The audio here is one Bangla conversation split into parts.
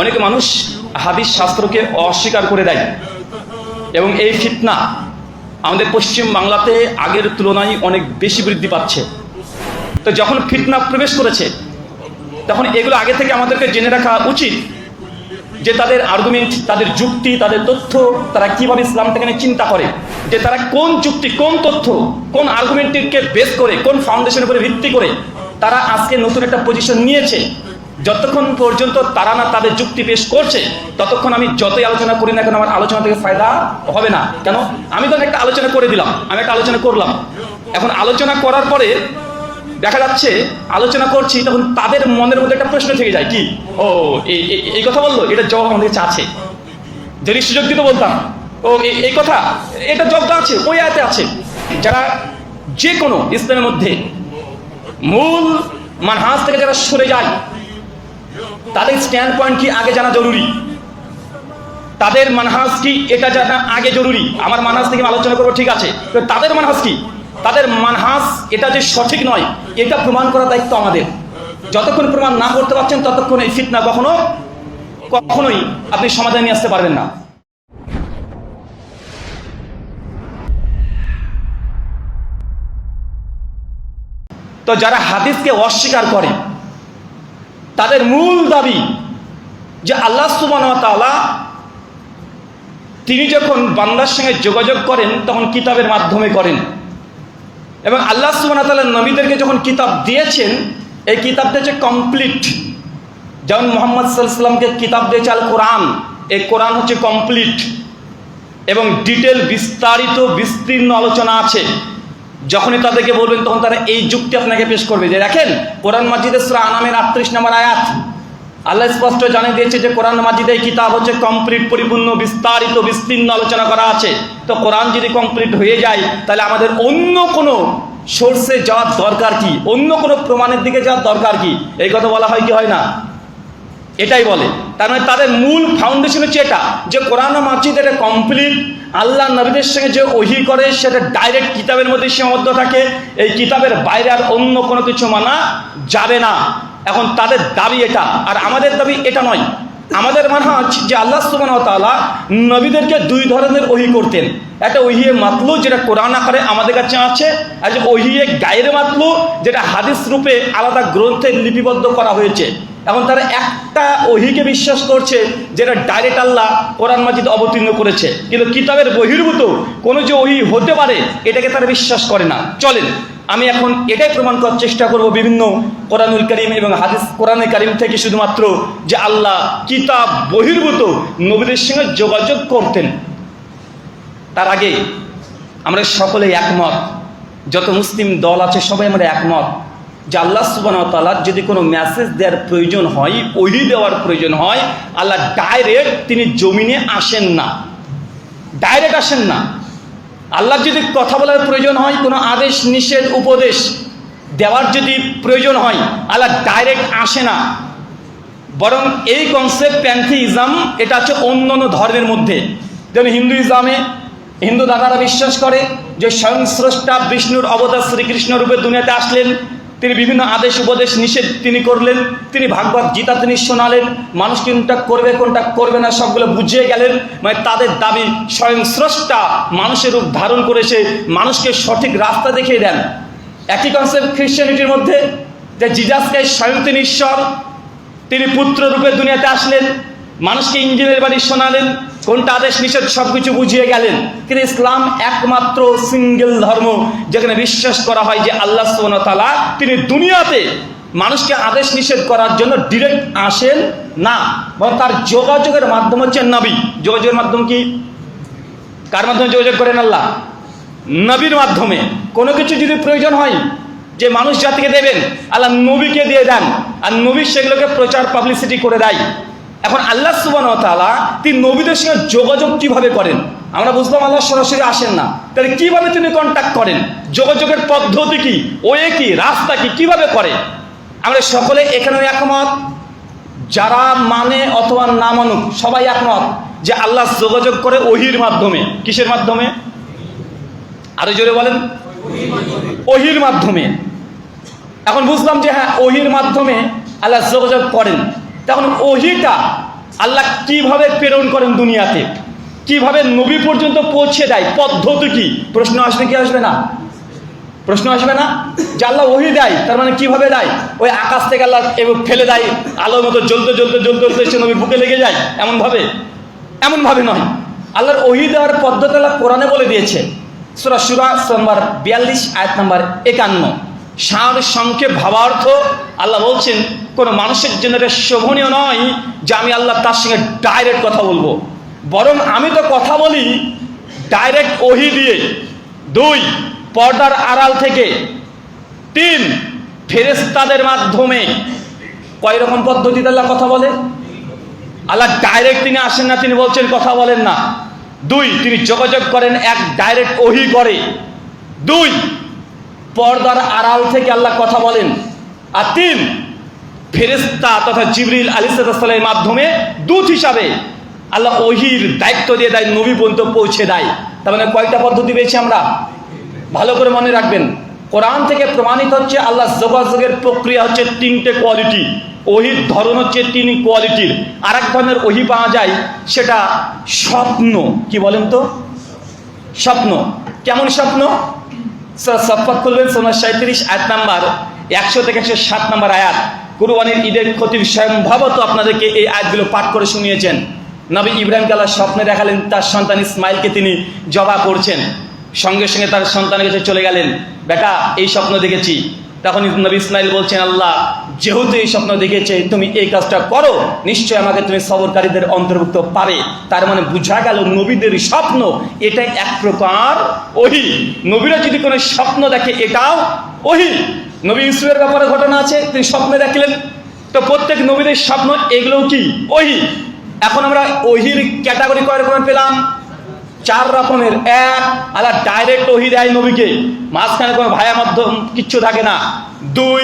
অনেক মানুষ হাদিস শাস্ত্রকে অস্বীকার করে দেয়। এবং এই ফিতনা আমাদের পশ্চিম বাংলাতে আগের তুলনায় অনেক বেশি বৃদ্ধি পাচ্ছে। তো যখন ফিতনা প্রবেশ করেছে, তখন এগুলো আগে থেকে আমাদেরকে জেনে রাখা উচিত যে তাদের আর্গুমেন্ট তাদের যুক্তি, তাদের তথ্য, তারা কীভাবে ইসলামটাকে নিয়ে চিন্তা করে, যে তারা কোন যুক্তি, কোন তথ্য, কোন আর্গুমেন্টকে বেস করে, কোন ফাউন্ডেশনের উপরে ভিত্তি করে তারা আজকে নতুন একটা পজিশন নিয়েছে। যতক্ষণ পর্যন্ত তারা না তাদের যুক্তি পেশ করছে, ততক্ষণ আমি যতই আলোচনা করি না কেন আমার আলোচনা থেকে ফায়দা হবে না। কেন? আমি তো একটা আলোচনা করে দিলাম, আমি একটা আলোচনা করলাম। এখন আলোচনা করার পরে দেখা যাচ্ছে, আলোচনা করছি, তখন তাদের মনের মধ্যে একটা প্রশ্ন থেকে যায়, কি? ও এই কথা বলল, এটা জবাব আমাদের কাছে আছে। যদি সুযোগ দিতে বলতাম। ও এই- কথা, এটা জবাবটা আছে, ওই আয়তে আছে। যারা যে কোনো ইসলামের মধ্যে মূল মানহাজ থেকে যারা সরে যায় তাদের স্ট্যান্ড পয়েন্ট কি আগে জানা জরুরি? তাদের মানহাজ কি এটা জানা আগে জরুরি? আমার মানহাজ থেকে আলোচনা করব, ঠিক আছে? তো তাদের মানহাজ কি? তাদের মানহাজ এটা যে সঠিক নয়, এটা প্রমাণ করার দায়িত্ব আমাদের। যতক্ষণ প্রমাণ না করতে পারছেন, ততক্ষণ এই ফিতনা কখনো, কখনোই আপনি সমাধান নিয়ে আসতে পারবেন না। তো যারা হাদিসকে অস্বীকার করে তাদের মূল দাবি যে আল্লাহ সুবানতাআলা তিনি যখন বান্দার সঙ্গে যোগাযোগ করেন, তখন কিতাবের মাধ্যমে করেন। এবং আল্লাহ সুবান তাআলা নবীদেরকে যখন কিতাব দিয়েছেন, এই কিতাবটা হচ্ছে কমপ্লিট যেমন মোহাম্মদ সাল্লামকে কিতাব দিয়েছে আল কোরআন এই কোরআন হচ্ছে কমপ্লিট এবং ডিটেল বিস্তারিত, বিস্তীর্ণ আলোচনা আছে। যখনই তাদেরকে বলবেন, তখন তারা এই যুক্তি আপনাকে পেশ করবে যে, দেখেন, কোরআন মাজিদের সুরা আনামের আটত্রিশ নম্বর আয়াত। আল্লাহ স্পষ্ট জানিয়ে দিয়েছে যে, কোরআন মাজিদে এই কিতাব হচ্ছে কমপ্লিট পরিপূর্ণ, বিস্তারিত, বিস্তীর্ণ আলোচনা করা আছে। তো কোরআন যদি কমপ্লিট হয়ে যায়, তাহলে আমাদের অন্য কোনো সোর্সে যাওয়ার দরকার কি? অন্য কোনো প্রমাণের দিকে যাওয়ার দরকার কি? এই কথা বলা হয় কি হয় না? এটাই বলে। তার মানে তাদের মূল ফাউন্ডেশন হচ্ছে এটা, যে কোরআন ও মাসজিদ এটা কমপ্লিট আল্লাহ নবীদের সঙ্গে যে ওহি করে, সেটা ডাইরেক্ট কিতাবের মধ্যে সীমাবদ্ধ থাকে। এই কিতাবের বাইরে আর অন্য কোনো কিছু মানা যাবে না। এখন তাদের দাবি এটা, আর আমাদের দাবি এটা নয়। আমাদের মানহাজ যে আল্লাহ সুবান তাআলা নবীদেরকে দুই ধরনের ওহি করতেন। একটা ওহিয়ে মাতলু, যেটা কোরআন আকারে আমাদের কাছে আছে, আর যে ওহিয়ে গায়ের মাতলু, যেটা হাদিস রূপে আলাদা গ্রন্থে লিপিবদ্ধ করা হয়েছে। এখন তারা একটা ওহিকে বিশ্বাস করছে যেটা ডাইরেক্ট আল্লাহ কোরআন মাজিদ অবতীর্ণ করেছে। কিন্তু কিতাবের বহির্ভূত কোনো যে ওহি হতে পারে, এটাকে তারা বিশ্বাস করে না। চলেন, আমি এখন এটাই প্রমাণ করার চেষ্টা করব বিভিন্ন কোরআনুল করিম এবং হাদিস কোরআনে করিম থেকে শুধুমাত্র যে আল্লাহ কিতাব বহির্ভূত নবীদের সঙ্গে যোগাযোগ করতেন। তার আগে আমরা সকলে একমত, যত মুসলিম দল আছে সবাই আমরা একমত। যে আল্লাহ সুবান তালার যদি কোনো মেসেজ দেওয়ার প্রয়োজন হয় ওইলি দেওয়ার প্রয়োজন হয়, আল্লাহ ডাইরেক্ট তিনি জমিনে আসেন না। ডাইরেক্ট আসেন না। আল্লাহ যদি কথা বলার প্রয়োজন হয়, কোনো আদেশ, নিষেধ, উপদেশ দেওয়ার যদি প্রয়োজন হয়, আল্লাহ ডাইরেক্ট আসে না। বরং এই কনসেপ্ট প্যান্থিইজম এটা হচ্ছে অন্য অন্য ধর্মের মধ্যে। যেমন হিন্দু ইসলামে হিন্দু দাদারা বিশ্বাস করে যে স্বয়ং বিষ্ণুর অবতার শ্রীকৃষ্ণ রূপে দুনিয়াতে আসলেন। তিনি বিভিন্ন আদেশ উপদেশ নিষেধ তিনি করলেন, তিনি ভাগবত গীতা তিনি শোনালেন, মানুষ কোনটা করবে কোনটা করবে না সবগুলো বুঝিয়ে গেলেন মানে তাদের দাবি স্বয়ং স্রষ্টা মানুষের রূপ ধারণ করেছে মানুষকে সঠিক রাস্তা দেখিয়ে দেন। একই কনসেপ্ট খ্রিশ্চানিটির মধ্যে, যে জিজাসকে স্বয়ং তিনি ঈশ্বর, তিনি পুত্র রূপে দুনিয়াতে আসলেন, মানুষকে ইঞ্জিনের বাণী শোনালেন কোনটা আদেশ নিষেধ সব কিছু বুঝিয়ে গেলেন? কিন্তু ইসলাম একমাত্র সিঙ্গেল ধর্ম, যেখানে বিশ্বাস করা হয় যে আল্লাহ তালা তিনি দুনিয়াতে মানুষকে আদেশ নিষেধ করার জন্য ডিরেক্ট আসেন না, বরং তার যোগাযোগের মাধ্যম হচ্ছে নবী। যোগাযোগের মাধ্যম কি? কার মাধ্যমে যোগাযোগ করেন আল্লাহ? নবীর মাধ্যমে। কোনো কিছু যদি প্রয়োজন হয় যে মানুষ জাতিকে দেবেন, আল্লাহ নবীকে দিয়ে দেন, আর নবী সেগুলোকে প্রচার পাবলিসিটি করে দেয়। এখন আল্লাহ সুবান তালা তিনি নবীদের সঙ্গে যোগাযোগ কীভাবে করেন? আমরা বুঝলাম আল্লাহ সরাসরি আসেন না। তাহলে কীভাবে তিনি কন্ট্যাক্ট করেন? যোগাযোগের পদ্ধতি কি? ওয়ে কি? রাস্তা কি? কীভাবে করে? আমরা সকলে এখানেও একমত? যারা মানে অথবা না মানুক, সবাই একমত যে আল্লাহ যোগাযোগ করে ওহির মাধ্যমে। কিসের মাধ্যমে? আরও জোরে বলেন। ওহির মাধ্যমে। এখন বুঝলাম যে হ্যাঁ ওহির মাধ্যমে আল্লাহ যোগাযোগ করেন। তখন ওহিটা আল্লাহ কীভাবে প্রেরণ করেন দুনিয়াতে? কীভাবে নবী পর্যন্ত পৌঁছে দেয়? পদ্ধতি কি? প্রশ্ন আসবে কি আসবে না? প্রশ্ন আসবে না? যে আল্লাহ ওহি দেয়, তার মানে কীভাবে দেয়? ওই আকাশ থেকে আল্লাহ ফেলে দেয়, আলোর মতো জ্বলতে জ্বলতে জ্বলতে জ্বলতে নবী বুকে লেগে যায়। এমনভাবে? এমনভাবে নয়। আল্লাহর ওহি দেওয়ার পদ্ধতি আল্লাহ কোরআনে বলে দিয়েছে। সুরা সুরা নম্বর বিয়াল্লিশ, আয়াত নম্বর একান্ন। সার সংক্ষেপ ভাবার্থ আল্লাহ বলছেন, কোনো মানুষের জন্য এটা শোভনীয় নয় যে আমি আল্লাহ তার সঙ্গে ডাইরেক্ট কথা বলব। বরং আমি তো কথা বলি ডাইরেক্ট ওহি দিয়ে। দুই, পর্দার আড়াল থেকে। তিন ফেরেস্তাদের মাধ্যমে। কয় রকম পদ্ধতিতে আল্লাহ কথা বলে? আল্লাহ ডাইরেক্ট তিনি আসেন না, তিনি বলছেন কথা বলেন না। দুই, তিনি যোগাযোগ করেন, এক ডাইরেক্ট ওহি করে। দুই পর্দার আড়াল থেকে আল্লাহ কথা বলেন। আর তিন ফেরেস্তা তথা জিবরিল আলিসাল্লামের মাধ্যমে দূত হিসাবে আল্লাহ ওহির দায়িত্ব দিয়ে দেয়, নবী পর্যন্ত পৌঁছে দেয়। তার মানে কয়টা পদ্ধতি পেয়েছি আমরা? ভালো করে মনে রাখবেন, কোরআন থেকে প্রমাণিত হচ্ছে আল্লাহ যোগাযোগের প্রক্রিয়া হচ্ছে তিনটে কোয়ালিটি। ওহির ধরন হচ্ছে তিন কোয়ালিটির। আর এক ধরনের ওহি পাওয়া যায়, সেটা স্বপ্ন। কি বলেন তো? স্বপ্ন। কেমন স্বপ্ন? সফত করবেন সোনার সাঁত্রিশ আট নাম্বার, একশো থেকে একশো সাত নাম্বার আয়াত। কুরবানির ঈদের ক্ষতির সম্ভবত আপনাদেরকে এই আয়াতগুলো পাঠ করে শুনিয়েছেন। নবী ইব্রাহিম আল্লাহ স্বপ্নে দেখালেন, তার সন্তান ইসমাইলকে তিনি জবা করছেন। সঙ্গে সঙ্গে তার সন্তানের কাছে চলে গেলেন। বেটা, এই স্বপ্ন দেখেছি। তখন নবী ইসমাইল বলছেন, আল্লাহ যেহেতু এই স্বপ্ন দেখেছে, তুমি এই কাজটা করো নিশ্চয় আমাকে তুমি সবরকারীদের অন্তর্ভুক্ত পারে তার মানে বোঝা গেল নবীদের স্বপ্ন এটাই এক প্রকার ওহি। নবীরা যদি কোনো স্বপ্ন দেখে, এটাও ওহি। নবী ইসুয়ের ব্যাপারে ঘটনা আছে, তিনি স্বপ্নে দেখলেন। তো প্রত্যেক নবীদের স্বপ্ন এগুলোও কি? ওহি। এখন আমরা ওহির ক্যাটাগরি কয় রকমের পেলাম। চার রকমের। এক, আল্লাহ ডাইরেক্ট ওহি দেয় নবীকে। মাঝখানে কোনো ভায়া মাধ্যম, কিচ্ছু থাকে না। দুই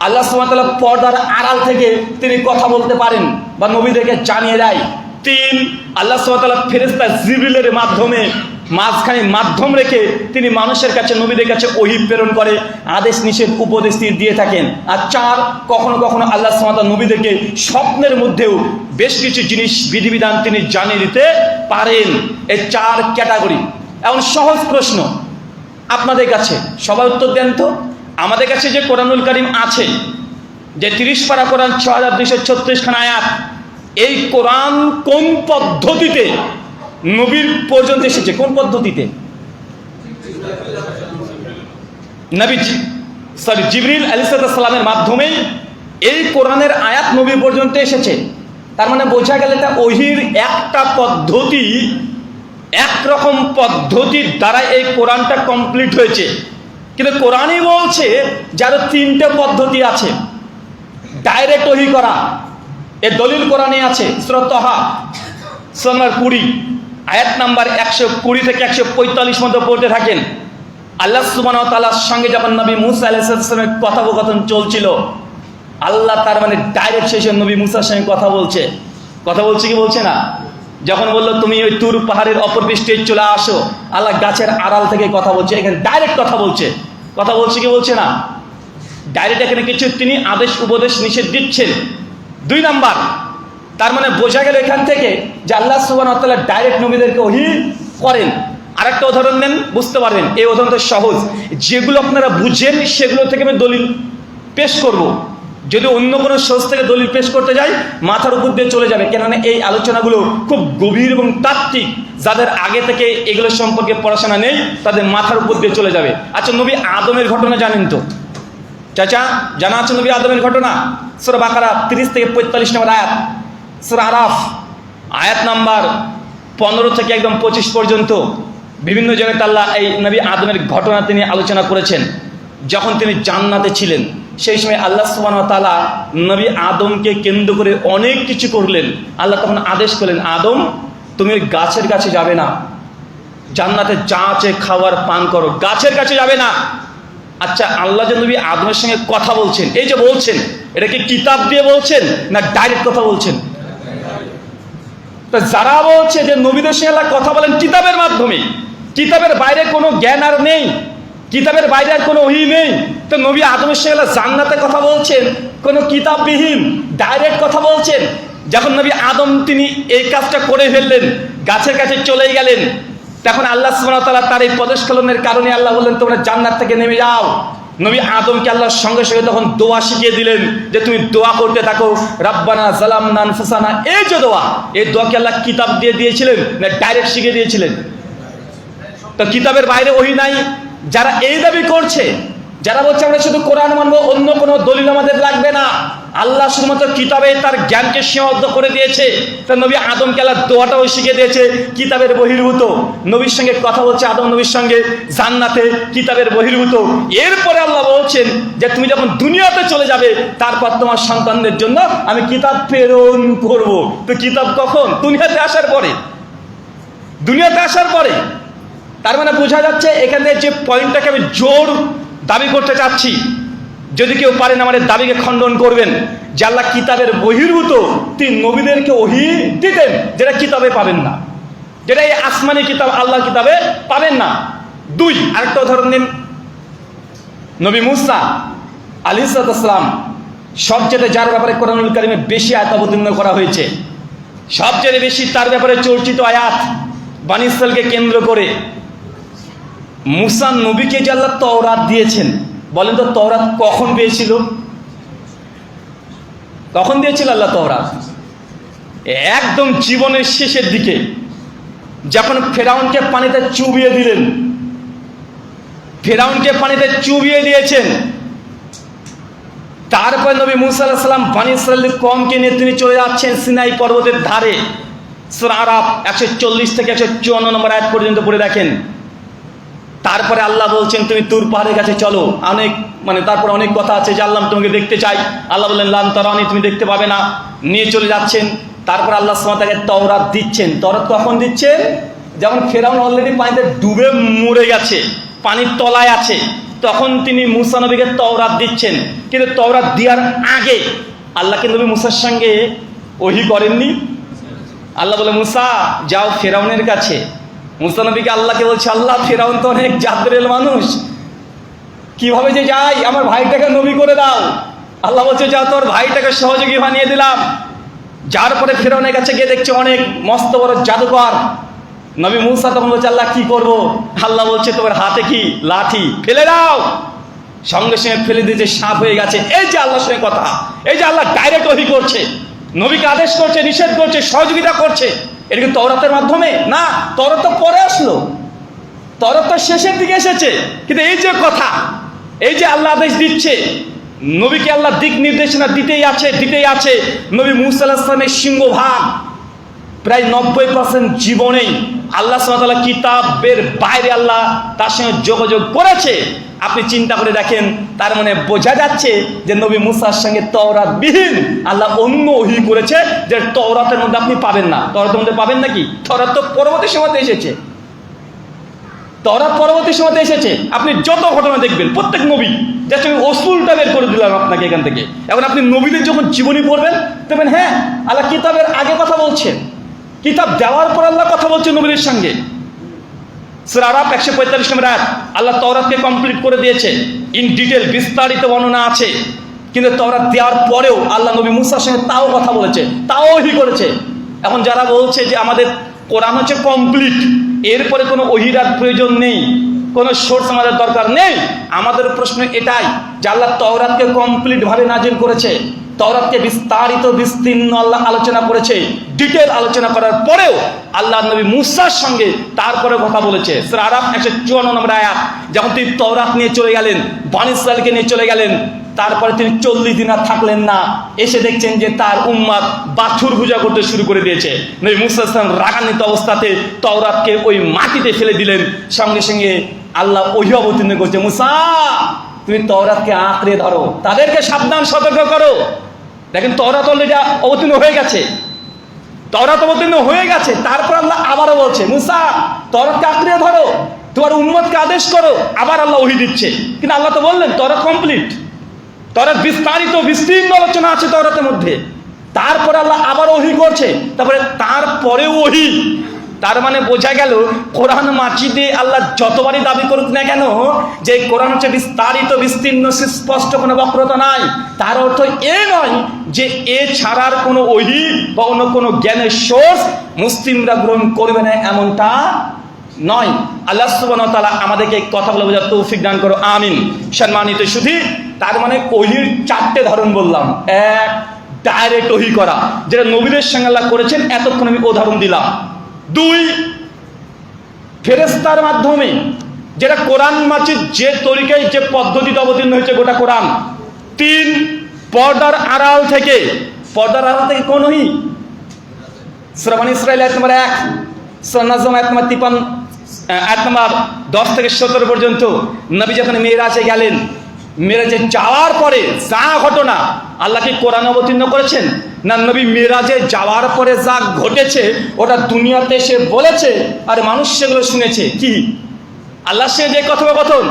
আল্লাহ সুমাতাল্লাহ পর্দার আড়াল থেকে তিনি কথা বলতে পারেন বা নবীদেরকে জানিয়ে দেয়। তিন, আল্লাহ সুমাতাল্লাহ ফেরেস্তা জিবিলের মাধ্যমে মাঝখানে মাধ্যম রেখে তিনি মানুষের কাছে, নবীদের কাছে ওহি প্রেরণ করে, আদেশ নিষেধ, উপদেশ দিয়ে থাকেন। আর চার, কখনো কখনো আল্লাহ সুমাতা নবীদেরকে স্বপ্নের মধ্যেও বেশ কিছু জিনিস, বিধিবিধান তিনি জানিয়ে দিতে পারেন। এই চার ক্যাটাগরি। এমন সহজ প্রশ্ন, আপনাদের কাছে সবাই উত্তর দেন তো? আমাদের কাছে যে কোরআনুল করিম আছে, যে তিরিশ পারা কোরআন, ছ হাজার দুইশো ছত্রিশ খান আয়াত, এই কোরআন কোন পদ্ধতিতে নবীর পর্যন্ত এসেছে? কোন পদ্ধতিতে? নবী সরি জিবরিল আলিসাল্লামের মাধ্যমেই এই কোরআনের আয়াত নবী পর্যন্ত এসেছে। তার মানে বোঝা গেল এটা ওহির একটা পদ্ধতি, একরকম পদ্ধতির দ্বারা এই কোরআনটা কমপ্লিট হয়েছে। কিন্তু কোরআনই বলছে যার তিনটে পদ্ধতি আছে। ডাইরেক্ট ওহি করা এ দলিল কোরআনে আছে শ্রতহা সোনার কুড়ি, আয়াত নাম্বার একশো কুড়ি থেকে একশো পঁয়তাল্লিশ মতো পড়তে থাকেন। আল্লাহ সুবান তালার সঙ্গে যখন নবী মুসা আলাইসালামের কথোপকথন চলছিল, আল্লাহ তার মানে ডাইরেক্ট শেষে নবী মুসার সঙ্গে কথা বলছে। কথা বলছে কি বলছে না? যখন বলল, তুমি ওই তুর পাহাড়ের অপর পৃষ্ঠে চলে আসো। আল্লাহ গাছের আড়াল থেকে কথা বলছে, এখানে ডাইরেক্ট কথা বলছে। কথা বলছে কি বলছে না? ডাইরেক্ট এখানে কিছু তিনি আদেশ, উপদেশ নিষেধ দিচ্ছেন। দুই নাম্বার, তার মানে বোঝা গেল এখান থেকে যে আল্লাহ সুবান ডাইরেক্ট নবীদেরকে ওহি করেন। আরেকটা উদাহরণ নেন, বুঝতে পারবেন। এই উদাহরণটা সহজ। যেগুলো আপনারা বুঝেন, সেগুলো থেকে আমি দলিল পেশ করব। যদি অন্য কোনো সোর্স থেকে দলিল পেশ করতে যাই, মাথার উপর দিয়ে চলে যাবে। কেননা এই আলোচনাগুলো খুব গভীর এবং তাত্ত্বিক। যাদের আগে থেকে এগুলো সম্পর্কে পড়াশোনা নেই, তাদের মাথার উপর দিয়ে চলে যাবে। আচ্ছা নবী আদমের ঘটনা জানেন তো? চাচা, জানা আছে নবী আদমের ঘটনা? সুরা বাকারা তিরিশ থেকে পঁয়তাল্লিশ নম্বর আয়াত। সুরা আরাফ, আয়াত নাম্বার পনেরো থেকে একদম পঁচিশ পর্যন্ত। বিভিন্ন জায়গায় আল্লাহ এই নবী আদমের ঘটনা তিনি আলোচনা করেছেন। যখন তিনি জান্নাতে ছিলেন। সেই সময় আল্লাহ সুবান তালা নবী আদমকে কেন্দ্র করে অনেক কিছু করলেন। আল্লাহ তখন আদেশ করলেন, আদম, তুমি ওই গাছের কাছে যাবে না। জান্নাতে যা আছে খাবার পান করো। গাছের কাছে যাবে না। আচ্ছা আল্লাহ নবী আদমের সঙ্গে কথা বলছেন, এই যে বলছেন, এটা কি কিতাব দিয়ে বলছেন না ডাইরেক্ট কথা বলছেন? তো যারা বলছে যে নবীদের সঙ্গে আল্লাহ কথা বলেন কিতাবের মাধ্যমে, কিতাবের বাইরে কোনো জ্ঞান আর নেই। কিতাবের বাইরে আর কোনো ওহি নেই। তো নবী আদমের সঙ্গে আল্লাহ জান্নাতে কথা বলছেন, কোনো কিতাববিহীন ডাইরেক্ট কথা বলছেন। যখন নবী আদম তিনি এই কাজটা করে ফেললেন, গাছের কাছে চলে গেলেন, তখন আল্লাহ তাআলা তার এই পদস্খলনের কারণে আল্লাহ বললেন, তোমরা জান্নাত থেকে নেমে যাও। নবী আদমকে আল্লাহর সঙ্গে সঙ্গে তখন দোয়া শিখিয়ে দিলেন যে, তুমি দোয়া করতে থাকো। রাব্বানা জালামনা আনফুসানা। এই যে দোয়া, এই দোয়াকে আল্লাহ কিতাব দিয়ে দিয়েছিলেন না ডাইরেক্ট শিখিয়ে দিয়েছিলেন। তো কিতাবের বাইরে ওহি নাই যারা এই দাবি করছে, যারা বলছে আমরা শুধু কোরআন মানবো, অন্য কোনো দলিল আমাদের লাগবে না। আল্লাহ শুধুমাত্র কিতাবে তার জ্ঞানকে সীমাবদ্ধ করে দিয়েছে। তার নবী আদমকে আল্লাহ দোয়াটাও শিখিয়ে দিয়েছে, কিতাবের বহির্ভূত। নবীর সঙ্গে কথা বলছে আদম নবীর সঙ্গে, জান্নাতে কিতাবের বহির্ভূত। এরপরে আল্লাহ বলছেন যে, তুমি যখন দুনিয়াতে চলে যাবে, তারপর তোমার সন্তানদের জন্য আমি কিতাব প্রেরণ করব। তো কিতাব কখন? দুনিয়াতে আসার পরে। দুনিয়াতে আসার পরে। তার মানে বোঝা যাচ্ছে এখানে যে পয়েন্টটাকে আমি জোর দাবি করতে চাচ্ছি। যদি কেউ পারেন আমাদের দাবিকে খণ্ডন করবেন যে আল্লাহ কিতাবের বহির্ভূত তিনি নবীদেরকে ওহি দিতেন যেটা কিতাবে পাবেন না। যেটা এই আসমানি কিতাব আল্লাহ কিতাবে পাবেন না। দুই, আরেকটা উদাহরণ দিন। নবী মুসা আলী সালাম সবচেয়ে যার ব্যাপারে কোরআনুল কারিমে বেশি আয়াত অবতীর্ণ করা হয়েছে, সবচেয়ে বেশি তার ব্যাপারে চর্চিত আয়াত বানিসালকে কেন্দ্র করে মুসা নবীকে যে আল্লাহ তওরাত দিয়েছেন, বলেন তো তওরাত কখন পেয়েছিল? কখন দিয়েছিল আল্লাহ তওরাত? একদম জীবনের শেষের দিকে, যখন ফেরাউনকে পানিতে চুবিয়ে দিলেন। ফেরাউনকে পানিতে চুবিয়ে দিয়েছেন। তারপর নবী মুসা আলাহ সাল্লাম বানি ইসরায়েলের কমকে নিয়ে তিনি চলে যাচ্ছেন সিনাই পর্বতের ধারে। সূরা একশো চল্লিশ থেকে একশো চুয়ান্ন নম্বর আয়াত পর্যন্ত পড়ে দেখেন। তারপরে আল্লাহ বলছেন, তুমি তুর পাহাড়ের কাছে চলো। অনেক মানে তারপরে অনেক কথা আছে যে আল্লাহ তোমাকে দেখতে চাই। আল্লাহ বললেন, লান তরানি, তুমি দেখতে পাবে না। নিয়ে চলে যাচ্ছেন। তারপর আল্লাহ সময় তাকে তওরাত দিচ্ছেন। তওরাত কখন দিচ্ছেন? যেমন ফেরাউন অলরেডি পানিতে ডুবে মরে গেছে, পানির তলায় আছে। তখন তিনি মুসা নবীকে তওরাত দিচ্ছেন। কিন্তু তওরাত দেওয়ার আগে আল্লাহ কিন্তু মুসার সঙ্গে ওহি করেননি। আল্লাহ বলে, মুসা, যাও ফেরাউনের কাছে। মুসা নবীকে আল্লাহকে বলছে, আল্লাহ, ফেরাউন তো অনেক জাদরেল মানুষ। কীভাবে যে যাই, আমার ভাইটাকে নবী করে দাও। আল্লাহ বলছে, যা তোর ভাইটাকে সহযোগী বানিয়ে দিলাম। যার পরে ফেরাউনের কাছে গিয়ে দেখছে অনেক মস্ত বড় জাদুকর। নবী মুসা তখন বলছে, আল্লাহ, কি করব? আল্লাহ বলছে, তোমার হাতে কি লাঠি? ফেলে দাও। সঙ্গে সঙ্গে ফেলে দিয়েছে সাপ হয়ে গেছে, এই যে আল্লাহর সঙ্গে কথা। এই যে আল্লাহ ডাইরেক্ট অভি করছে। নবীকে আদেশ করছে, নিষেধ করছে, সহযোগিতা করছে। এটা কি তরতের মাধ্যমে? না তরত তো পরে আসলো। তরত তো শেষের দিকে এসেছে। কিন্তু এই যে কথা, এই যে আল্লাহ আদেশ দিচ্ছে, নবীকে আল্লাহ দিক নির্দেশনা দিতেই আছে দিতেই আছে। নবী মুসা আল্লাহ ইসলামের সিংহভাগ। প্রায় নব্বই পার্সেন্ট জীবনেই আল্লাহ সাল্লাহ কিতাবের বাইরে আল্লাহ তার সঙ্গে যোগাযোগ করেছে। আপনি চিন্তা করে দেখেন, তার মানে বোঝা যাচ্ছে যে নবী মুসার সঙ্গে তওরাত বিহীন আল্লাহ অন্য ওহি করেছে যে তওরাতের মধ্যে আপনি পাবেন না। তওরাতের মধ্যে পাবেন নাকি? তওরাত তো পরবর্তী সময়তে এসেছে। তওরাত পরবর্তী সময়তে এসেছে। আপনি যত ঘটনা দেখবেন, প্রত্যেক নবী যার সঙ্গে অসুলটা বের করে দিলাম আপনাকে এখান থেকে। এখন আপনি নবীদের যখন জীবনী পড়বেন, দেখবেন হ্যাঁ আল্লাহ কিতাবের আগে কথা বলছেন। কিতাব দেওয়ার পর আল্লাহ কথা বলছে নবীদের সঙ্গে। সুরারাপ একশো পঁয়তাল্লিশ নম্বর আয়াত। আল্লাহ তওরাতকে কমপ্লিট করে দিয়েছে। ইন ডিটেল বিস্তারিত বর্ণনা আছে। কিন্তু তওরাত দেওয়ার পরেও আল্লাহ নবী মুসার সঙ্গে তাও কথা বলেছে, তাও ওহি করেছে। এখন যারা বলছে যে আমাদের কোরআন হচ্ছে কমপ্লিট এরপরে কোনো ওহিরার প্রয়োজন নেই, কোনো সোর্স আমাদের দরকার নেই, আমাদের প্রশ্ন এটাই যে আল্লাহ তওরাতকে কমপ্লিটভাবে নাজিল করেছে। তওরাতকে বিস্তারিত, বিস্তীর্ণ আল্লাহ আলোচনা করেছে ডিটেল আলোচনা করার পরেও আল্লাহ নবী মুসার সঙ্গে তারপরে কথা বলেছে। সুরা আরাফ একশো চুয়ান্ন নম্বর আয়াত, যখন তিনি তওরাত নিয়ে চলে গেলেন বানিসালকে নিয়ে চলে গেলেন, তারপরে তিনি চল্লিশ দিন আর থাকলেন না, এসে দেখছেন যে তার উম্মাদ বাছুর পূজা করতে শুরু করে দিয়েছে। নবী মুসা রাগান্বিত অবস্থাতে তওরাতকে ওই মাটিতে ফেলে দিলেন। সঙ্গে সঙ্গে আল্লাহ ওই অবতীর্ণ করছে, মুসা, তুমি তওরাতকে আঁকড়ে ধরো, তাদেরকে সাবধান, সতর্ক করো। দেখেন তওরাত অলরেডি অবতীর্ণ হয়ে গেছে। তওরাত অবতীর্ণ হয়ে গেছে, তারপর আল্লাহ আবারও বলছে, মুসা, তওরাতকে কাকড়িয়ে ধরো, তোমার উম্মতকে আদেশ করো, আবার আল্লাহ ওহি দিচ্ছে। কিন্তু আল্লাহ তো বললেন তরা কমপ্লিট তরা বিস্তারিত, বিস্তীর্ণ আলোচনা আছে তরাতের মধ্যে। তারপরে আল্লাহ আবার ওহি করছে, তারপরে তারপরে ওহি। তার মানে বোঝা গেল, কোরআন মাচিদে আল্লাহ যতবারই দাবি করুক না কেন, যে কোরআন হচ্ছে বিস্তারিত, বিস্তীর্ণ স্পষ্ট কোনো বক্রতা নাই। তার অর্থ এ নয় যে এ ছাড়ার কোনো ওহি বা অন্য কোনো জ্ঞানের সোর্স মুসলিমরা গ্রহণ করবে না এমনটা নয়। আল্লাহ তাআলা আমাদেরকে এই কথাগুলো বোঝার তৌফিক দান করো, আমিন। সম্মানিত শুধু তার মানে ওহির চারটে ধরন বললাম। এক ডাইরেক্ট ওহি করা, যেটা নবীদের সঙ্গে আল্লাহ করেছেন, এতক্ষণ আমি উদাহরণ দিলাম। দুই ফেরেস্তার মাধ্যমে যেটা কোরআন মাছির যে তরিকায়, যে পদ্ধতিতে অবতীর্ণ হয়েছে গোটা কোরআন। তিন, পর্দার আড়াল থেকে, পর্দার আড়াল থেকে কোন ওহি শ্রবণ ইসরায়েল এক নম্বর এক সন্নাজম এক নম্বর তিপান এক নম্বর দশ থেকে সতেরো পর্যন্ত নবী যখন মেয়েরাজে গেলেন মেয়েরাজে যাওয়ার পরে যা ঘটনা আল্লাহকে কোরআন অবতীর্ণ করেছেন, না নবী মেরাজে যাওয়ার পরে যা ঘটেছে, ওটা দুনিয়াতে এসে বলেছে আর মানুষ সেগুলো শুনেছে। কি? আল্লাহ সে যে কথোপকথন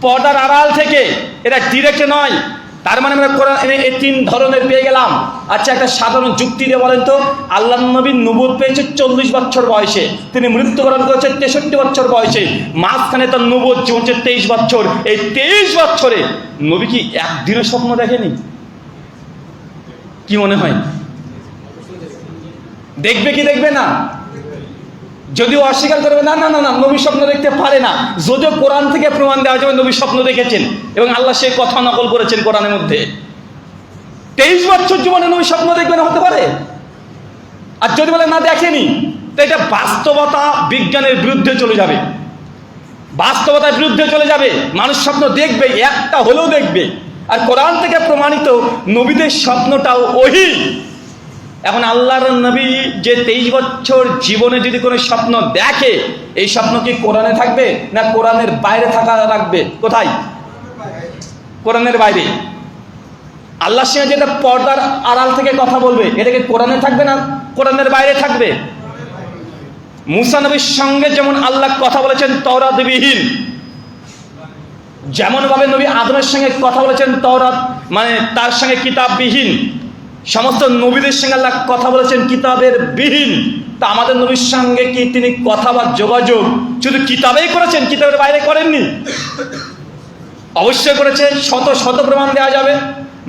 পর্দার আড়াল থেকে, এটা ডিরেক্ট নয়। তার মানে আমরা এই- তিন ধরনের পেয়ে গেলাম। আচ্ছা একটা সাধারণ যুক্তি দিয়ে বলেন তো, আল্লাহ নবীর নবুদ পেয়েছে চল্লিশ বছর বয়সে, তিনি মৃত্যুবরণ করেছে তেষট্টি বছর বয়সে, মাঝখানে তার নবুদ জীবন তেইশ বছর। এই তেইশ বছরে নবী কি একদিনও স্বপ্ন দেখেনি? কি মনে হয়? দেখবে কি দেখবে না? যদিও অস্বীকার করবে না না না না, নবী স্বপ্ন দেখতে পারে না। যদিও কোরআন থেকে প্রমাণ দেওয়া যাবে, নবী স্বপ্ন দেখেছেন এবং আল্লাহ সেই কথা নকল করেছেন কোরআনের মধ্যে। তেইশ বছর জীবনে নবী স্বপ্ন দেখবে না, হতে পারে? আর যদি বলে, না, দেখেনি, তো এটা বাস্তবতা বিজ্ঞানের বিরুদ্ধে চলে যাবে। বাস্তবতার বিরুদ্ধে চলে যাবে। মানুষ স্বপ্ন দেখবে, একটা হলেও দেখবে। আর কোরআন থেকে প্রমাণিত নবীদের স্বপ্নটাও ওহি। এখন আল্লাহর নবী যে তেইশ বছর জীবনে যদি কোনো স্বপ্ন দেখে, এই স্বপ্ন কি কোরআনে থাকবে না কোরআনের বাইরে থাকা রাখবে কোথায়? কোরআনের বাইরে। আল্লাহ সিংহ যেটা পর্দার আড়াল থেকে কথা বলবে, এটা কি কোরআনে থাকবে না কোরআনের বাইরে থাকবে? মুসা নবীর সঙ্গে যেমন আল্লাহ কথা বলেছেন তওরাতবিহীন যেমন ভাবে নবী আদমের সঙ্গে কথা বলেছেন তওরাত মানে তার সঙ্গে কিতাববিহীন সমস্ত নবীদের সঙ্গে আল্লাহ কথা বলেছেন কিতাবের বিহীন। তা আমাদের নবীর সঙ্গে কি তিনি কথা বা যোগাযোগ শুধু কিতাবেই করেছেন? কিতাবের বাইরে করেননি? অবশ্যই করেছে, শত শত প্রমাণ দেওয়া যাবে।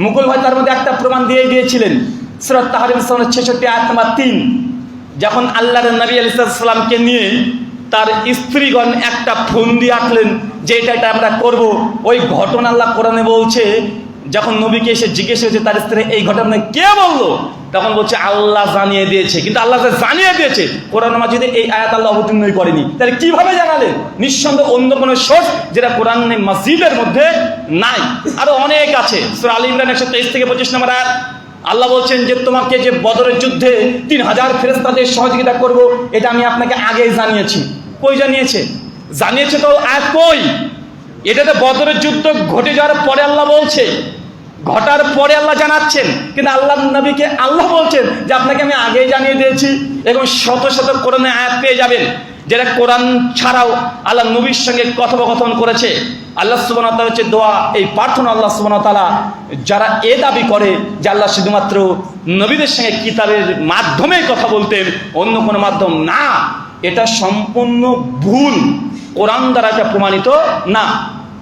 মুকুল ভাই তার মধ্যে একটা প্রমাণ দিয়ে দিয়েছিলেন। সুরত তাহারিম ইসলামের ছেষট্টি আয়াত নাম্বার তিন। যখন আল্লাহর নবী আলিসাল্লামকে নিয়ে তার স্ত্রীগণ একটা ফোন দিয়ে আঁকলেন, যে এটা এটা আমরা করব, ওই ঘটনা আল্লাহ কোরআনে বলছে যখন নবীকে এসে জিজ্ঞেস হয়েছে তার স্ত্রী, এই ঘটনা কে বলল? তখন বলছে, আল্লাহ জানিয়ে দিয়েছে। কিন্তু আল্লাহ জানিয়ে দিয়েছে। কোরআন মাজিদে এই আয়াত আল্লাহ অবতীর্ণই করেনি। তাহলে কীভাবে জানালেন? নিঃসন্দেহে অন্য কোনো সোর্স যেটা কোরআন মসজিদের মধ্যে নাই। আরও অনেক আছে। আলী ইমরান একশো তেইশ থেকে পঁচিশ নম্বর আয়াত। আল্লাহ বলছেন যে, তোমাকে যে বদরের যুদ্ধে তিন হাজার ফেরেস্তাদের সহযোগিতা করব, এটা আমি আপনাকে আগেই জানিয়েছি। কই জানিয়েছে? জানিয়েছে তো আয়াত কই? এটাতে বদরের যুদ্ধ ঘটে যাওয়ার পরে আল্লাহ বলছে, ঘটার পরে আল্লাহ জানাচ্ছেন, কিন্তু আল্লাহ নবীকে আল্লাহ বলছেন যে আপনাকে আমি আগেই জানিয়ে দিয়েছি এবং শত শত কোরআনে আয়াত পেয়ে যাবেন, যেটা কোরআন ছাড়াও আল্লাহ নবীর সঙ্গে কথোপকথন করেছে। আল্লাহ সুবান হচ্ছে দোয়া, এই প্রার্থনা আল্লাহ সুবান তালা যারা এ দাবি করে যে আল্লাহ শুধুমাত্র নবীদের সঙ্গে কিতাবের মাধ্যমে কথা বলতেন, অন্য কোনো মাধ্যম না। এটা সম্পূর্ণ ভুল। কোরআন দ্বারা এটা প্রমাণিত না।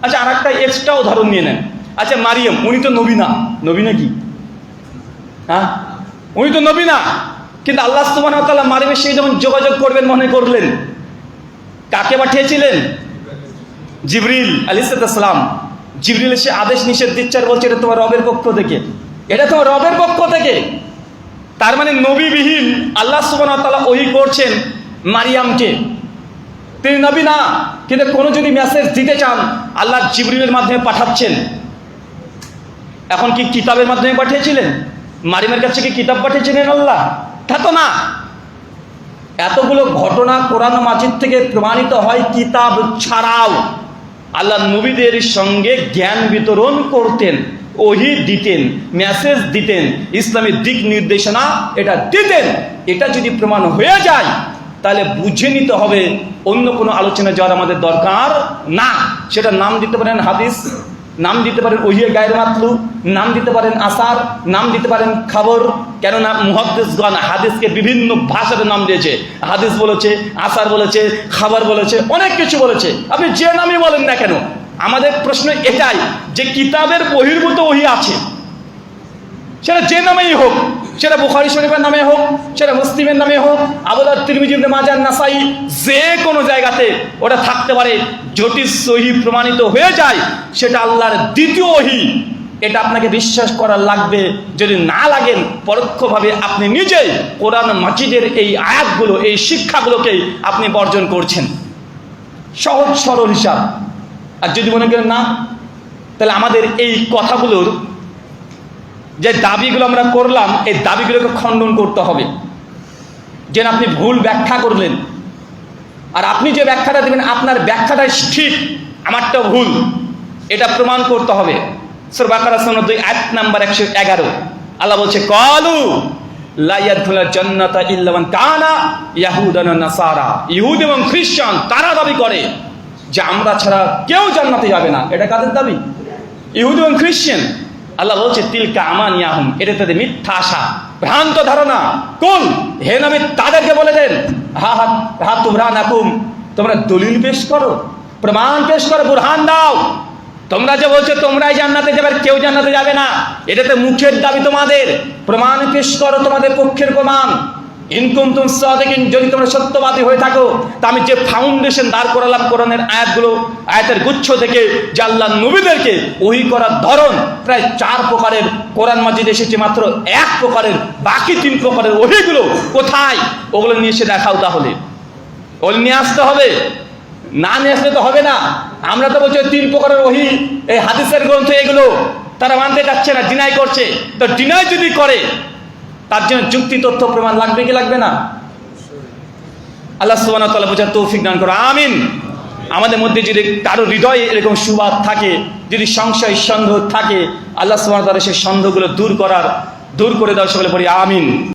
আচ্ছা আর একটা এক্সট্রা উদাহরণ নিয়ে নেন। আচ্ছা মারিয়াম, উনি তো নবী না। নবী নাকি? হ্যাঁ? উনি তো নবী না। কিন্তু আল্লাহ সুবাহ তাল্লাহ মারিমের সেই যখন যোগাযোগ করবেন, মনে করলেন। কাকে পাঠিয়েছিলেন? জিবরিল আলিসালাম জিবরিল এসে আদেশ নিষেধ দিচ্ছে আর বলছে, এটা তোমার রবের পক্ষ থেকে। এটা তোমার রবের পক্ষ থেকে। তার মানে নবীবিহীন আল্লাহ সুবাহ তাল্লাহ ওহি করছেন মারিয়ামকে। তিনি নবী না, কিন্তু কোনো যদি মেসেজ দিতে চান, আল্লাহ জিবরিলের মাধ্যমে পাঠাচ্ছেন। এখন কি কিতাবের মাধ্যমে পাঠিয়েছিলেন? মারিমের কাছে কি কিতাব পাঠিয়েছিলেন আল্লাহ? তা তো না। এতগুলো ঘটনা কোরআন মাজিদ থেকে প্রমাণিত হয় কিতাব ছাড়াও। আল্লাহ নবীদের সঙ্গে জ্ঞান বিতরণ করতেন, ওহি দিতেন মেসেজ দিতেন, ইসলামের দিক নির্দেশনা এটা দিতেন। এটা যদি প্রমাণ হয়ে যায় তাহলে বুঝে নিতে হবে অন্য কোনো আলোচনা যাওয়ার আমাদের দরকার না। সেটা নাম দিতে পারেন হাদিস, নাম দিতে পারেন ওহিয়ে গায়ের মাতলু, নাম দিতে পারেন আসার, নাম দিতে পারেন খবর। কেননা মুহাদ্দিসগণ হাদিসকে বিভিন্ন ভাষাতে নাম দিয়েছে। হাদিস বলেছে, আসার বলেছে, খাবার বলেছে, অনেক কিছু বলেছে। আপনি যে নামই বলেন না কেন, আমাদের প্রশ্ন এটাই যে কিতাবের বহির্ভূত ওহি আছে। সেটা যে নামেই হোক, সেটা বুখারি শরীফের নামে হোক, সেটা মুসলিমের নামে হোক আবুদার তিরমিজিবনে মাজার নাসাই, যে কোনো জায়গাতে ওটা থাকতে পারে। জটিল সহি প্রমাণিত হয়ে যায়, সেটা আল্লাহর দ্বিতীয় ওহি। এটা আপনাকে বিশ্বাস করা লাগবে, যদি না লাগেন পরোক্ষভাবে আপনি নিজেই কোরআন মাজিদের এই আয়াতগুলো, এই শিক্ষাগুলোকেই আপনি বর্জন করছেন। সহজ সরল হিসাব। আর যদি মনে করেন না, তাহলে আমাদের এই কথাগুলোর যে দাবিগুলো আমরা করলাম, এই দাবিগুলোকে খণ্ডন করতে হবে। যেন আপনি ভুল ব্যাখ্যা করলেন। আর আপনি যে ব্যাখ্যাটা দেবেন, আপনার ব্যাখ্যাটা ঠিক আমারটা ভুল। এটা প্রমাণ করতে হবে। দুই একশো এগারো। বলছে ইহুদ এবং তারা দাবি করে যে আমরা ছাড়া কেউ জান্নাতে যাবে না। এটা কাদের দাবি? ইহুদ এবং খ্রিস্টান। আল্লাহ বলছে, তিলকা আমান ইয়াহুম এটা তাদের মিথ্যা আশা। ভ্রান্ত ধারণা। কোন? হে নবী, তাদেরকে বলে দেন, হা হা হা তুমরান নাকুম তোমরা দলিল পেশ করো, প্রমাণ পেশ করো, বুরহান দাও। তোমরা যে বলছো, তোমরাই জান্নাতে যাবে কেউ জান্নাতে যাবে না এটাতে মুখের দাবি তোমাদের। প্রমাণ পেশ করো তোমাদের পক্ষের প্রমাণ। ইনকুম তুম সাদিকিন, যদি তোমরা সত্যবাদী হয়ে থাকো, তা আমি যে ফাউন্ডেশন দাঁড় করালাম কোরআনের আয়াতগুলো, আয়াতের গুচ্ছ থেকে, যে আল্লাহ নবীদেরকে ওহি করার ধরন, প্রায় চার প্রকারের কোরআন মাজিদ এসেছে মাত্র এক প্রকারের, বাকি তিন প্রকারের ওহিগুলো কোথায়? ওগুলো নিয়ে এসে দেখাও তাহলে। ওগুলো নিয়ে আসতে হবে। না নিয়ে আসলে তো হবে না। আমরা তো বলছি তিন প্রকারের ওহি, এই হাদিসের গ্রন্থ এগুলো। তারা মানতে যাচ্ছে না ডিনাই করছে। তো ডিনাই যদি করে তার জন্য যুক্তি, তথ্য, প্রমাণ লাগবে কি লাগবে না? আল্লাহ সুবান তাল্লাহ বোঝার তৌফিক দান করো আমিন। আমাদের মধ্যে যদি কারও হৃদয়ে এরকম সুবাদ থাকে, যদি সংশয়, সন্দেহ থাকে, আল্লাহ সুবাহ তালা সেই সন্দেহগুলো দূর করার, দূর করে দেওয়া সকলে পড়ি, আমিন।